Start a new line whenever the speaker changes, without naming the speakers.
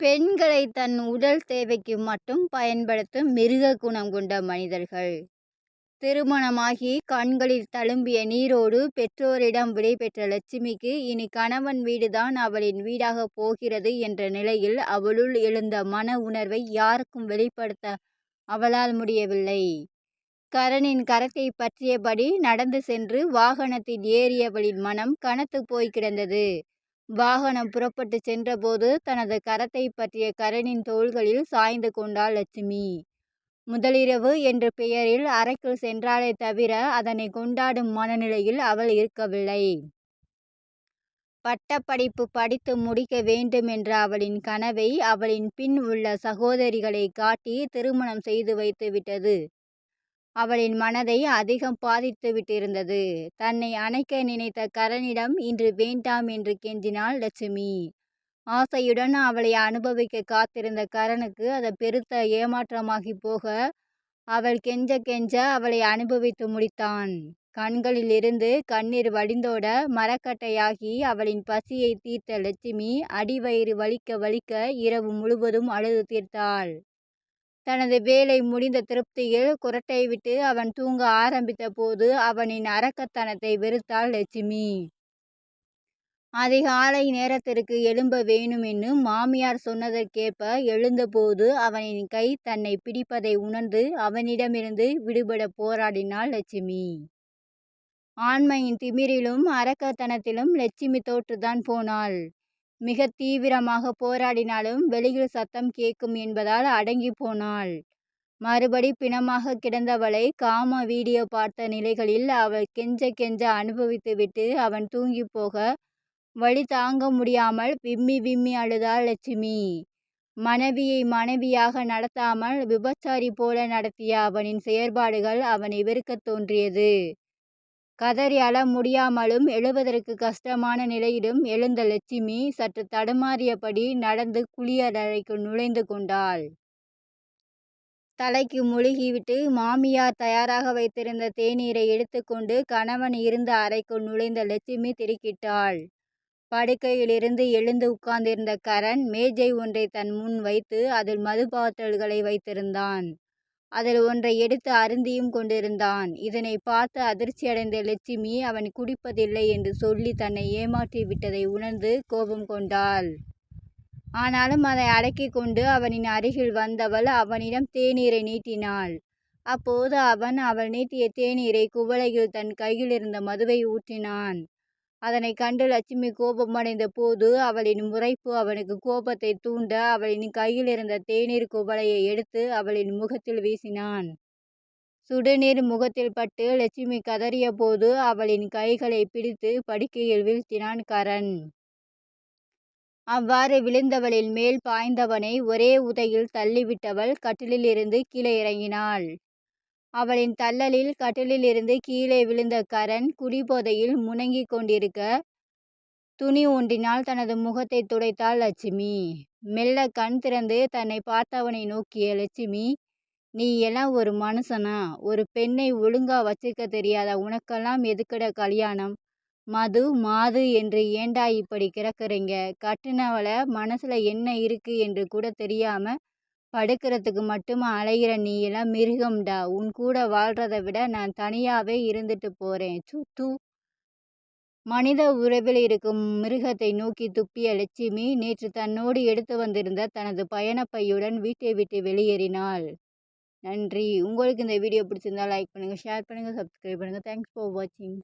பெண்களை தன் உடல் தேவைக்கு மட்டும் பயன்படுத்தும் மிருக குணம் கொண்ட மனிதர்கள். திருமணமாகி கண்களில் தழும்பிய நீரோடு பெற்றோரிடம் விடைபெற்ற லட்சுமிக்கு இனி கணவன் வீடுதான் அவளின் வீடாகப் போகிறது என்ற நிலையில் அவளுள் எழுந்த மன உணர்வை யாருக்கும் வெளிப்படுத்த அவளால் முடியவில்லை. கரனின் கரத்தை பற்றியபடி நடந்து சென்று வாகனத்தில் ஏறியவளின் மனம் கனத்து போய் கிடந்தது. வாகனம் புறப்பட்டு சென்றபோது தனது கரத்தை பற்றிய கரணின் தோள்களில் சாய்ந்து கொண்டாள் லட்சுமி. முதலிரவு என்ற பெயரில் அறைக்குள் சென்றாலே தவிர அதனை கொண்டாடும் மனநிலையில் அவள் இருக்கவில்லை. பட்டப்படிப்பு படித்து முடிக்க வேண்டும் என்ற அவளின் கனவை அவளின் பின் உள்ள சகோதரிகளை காட்டி திருமணம் செய்து வைத்து விட்டது அவளின் மனதை அதிகம் பாதித்து விட்டிருந்தது. தன்னை அணைக்க நினைத்த கரனிடம் இன்று வேண்டாம் என்று கெஞ்சினாள் லட்சுமி. ஆசையுடன் அவளை அனுபவிக்க காத்திருந்த கரனுக்கு அது பெருத்த ஏமாற்றமாகி போக அவள் கெஞ்ச கெஞ்ச அவளை அனுபவித்து முடித்தான். கண்களில் இருந்து கண்ணீர் வடிந்தோட மரக்கட்டையாகி அவளின் பசியை தீர்த்த லட்சுமி அடிவயிறு வலிக்க வலிக்க இரவு முழுவதும் அழுது தீர்த்தாள். தனது வேலை முடிந்த திருப்தியில் குரட்டை விட்டு அவன் தூங்க ஆரம்பித்த போது அவனின் அரக்கத்தனத்தை வெறுத்தாள் லட்சுமி. அதிகாலை நேரத்திற்கு எழும்ப வேணுமென்னு மாமியார் சொன்னதற்கேற்ப எழுந்தபோது அவனின் கை தன்னை பிடிப்பதை உணர்ந்து அவனிடமிருந்து விடுபட போராடினாள் லட்சுமி. ஆண்மையின் திமிரிலும் அரக்கத்தனத்திலும் லட்சுமி தோற்றுதான் போனாள். மிக தீவிரமாக போராடினாலும் வெளியில் சத்தம் கேட்கும் என்பதால் அடங்கி போனாள். மறுபடி பிணமாக கிடந்தவளை காம வீடியோ பார்த்த நிலைகளில் அவள் கெஞ்ச கெஞ்ச அனுபவித்துவிட்டு அவன் தூங்கி போக வழி தாங்க முடியாமல் விம்மி விம்மி அழுதாள் லட்சுமி. மனைவியை மனைவியாக நடத்தாமல் விபச்சாரி போல நடத்திய அவனின் செயற்பாடுகள் அவனை வெறுக்கத் தோன்றியது. கதறி அழ முடியாமலும் எழுவதற்கு கஷ்டமான நிலையிலும் எழுந்த லட்சுமி சற்று தடுமாறியபடி நடந்து குளியலறைக்கு நுழைந்து கொண்டாள். தலைக்கு முழுகிவிட்டு மாமியார் தயாராக வைத்திருந்த தேநீரை எடுத்துக்கொண்டு கணவன் இருந்த அறைக்குள் நுழைந்த லட்சுமி திடுக்கிட்டாள். படுக்கையிலிருந்து எழுந்து உட்கார்ந்திருந்த கரண் மேஜை ஒன்றை தன் முன் வைத்து அதில் மது பாத்தல்களை வைத்திருந்தான். அதில் ஒன்றை எடுத்து அருந்தியும் கொண்டிருந்தான். இதனை பார்த்து அதிர்ச்சியடைந்த லட்சுமி அவன் குடிப்பதில்லை என்று சொல்லி தன்னை ஏமாற்றி விட்டதை உணர்ந்து கோபம் கொண்டாள். ஆனாலும் அதை அடக்கி கொண்டு அவனின் அருகில் வந்தவள் அவனிடம் தேநீரை நீட்டினாள். அப்போது அவன் அவள் நீட்டிய தேநீரை குவளையில் தன் கையில் இருந்த மதுவை ஊற்றினான். அதனை கண்டு லட்சுமி கோபமடைந்த போது அவளின் முறைப்பு அவனுக்கு கோபத்தை தூண்ட அவளின் கையில் இருந்த தேநீர் குவளையை எடுத்து அவளின் முகத்தில் வீசினான். சுடுநீர் முகத்தில் பட்டு லட்சுமி கதறிய போது அவளின் கைகளை பிடித்து படுக்கையில் வீழ்த்தினான் கரண். அவ்வாறு விழுந்தவளின் மேல் பாய்ந்தவனை ஒரே உதையில் தள்ளிவிட்டவள் கட்டிலில் இருந்து கீழே இறங்கினாள். அவளின் தள்ளலில் கட்டிலிலிருந்து கீழே விழுந்த கரண் குடிபோதையில் முணங்கிக் கொண்டிருக்க துணி ஒன்றினால் தனது முகத்தை துடைத்தாள் லட்சுமி. மெல்ல கண் திறந்து தன்னை பார்த்தவனை நோக்கிய லட்சுமி நீ எல்லாம் ஒரு மனுஷனா? ஒரு பெண்ணை ஒழுங்கா வச்சுக்க தெரியாத? உனக்கெல்லாம் எதுக்கட கல்யாணம்? மது மாது என்று ஏண்டா இப்படி கிடக்குறீங்க? கட்டுனவளை மனசுல என்ன இருக்கு என்று கூட தெரியாம படுக்கிறதுக்கு மட்டும் அலைகிற நீ எல்லாம் மிருகம்டா உன் கூட வாழ்கிறத விட நான் தனியாகவே இருந்துட்டு போகிறேன் சுத்து மனித உறவில் இருக்கும் மிருகத்தை நோக்கி துப்பிய லட்சுமி நேற்று தன்னோடு எடுத்து வந்திருந்த தனது பயணப்பையுடன் வீட்டை விட்டு வெளியேறினாள். நன்றி. உங்களுக்கு இந்த வீடியோ பிடிச்சிருந்தா லைக் பண்ணுங்கள் ஷேர் பண்ணுங்கள் சப்ஸ்கிரைப் பண்ணுங்கள் தேங்க்ஸ் ஃபார் வாட்சிங்